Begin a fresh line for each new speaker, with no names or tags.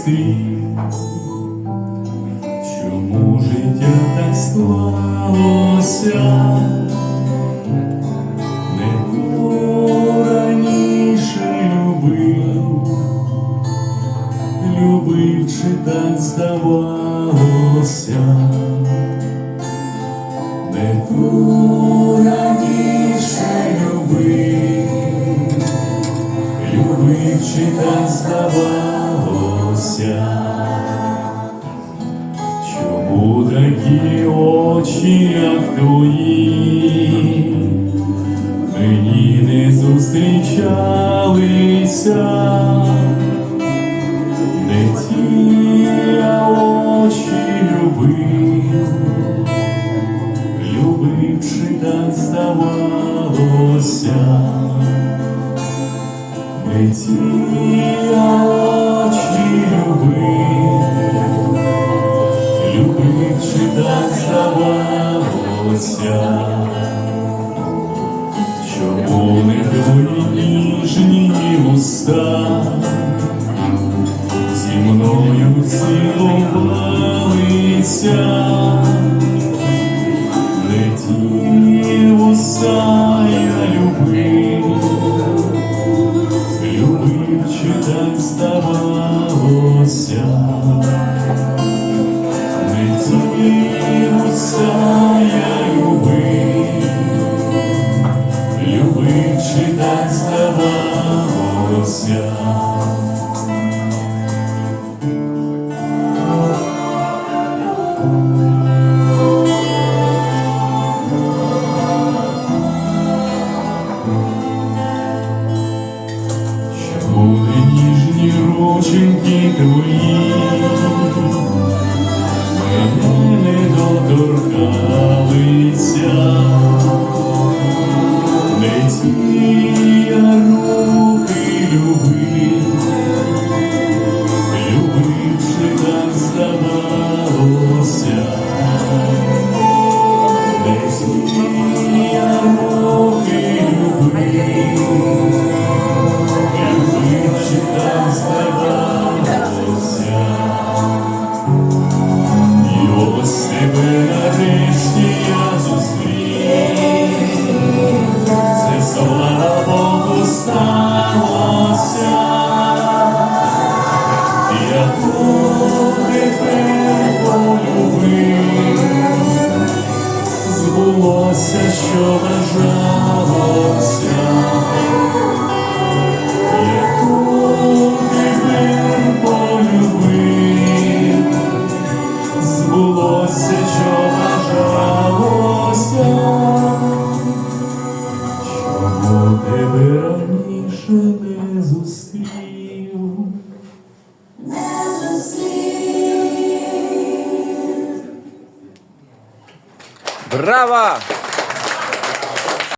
зустрів. Чому життя так склалося? Не було раніше любив, любив чи так здавалося, не було раніше любив, любив чи так очі, як твої, мені не зустрічалися, не ті я очі любив, любив чи так здавалося, не ті уста зі мною цілувалися, не ті уста я любив, любив чи так здавалося. Я любив, любив чи так здавалося. Чому не ніжні рученьки твої слава сталося, я тебе полюбив, збулося, що бажалося, раніше не зустрів.
Браво!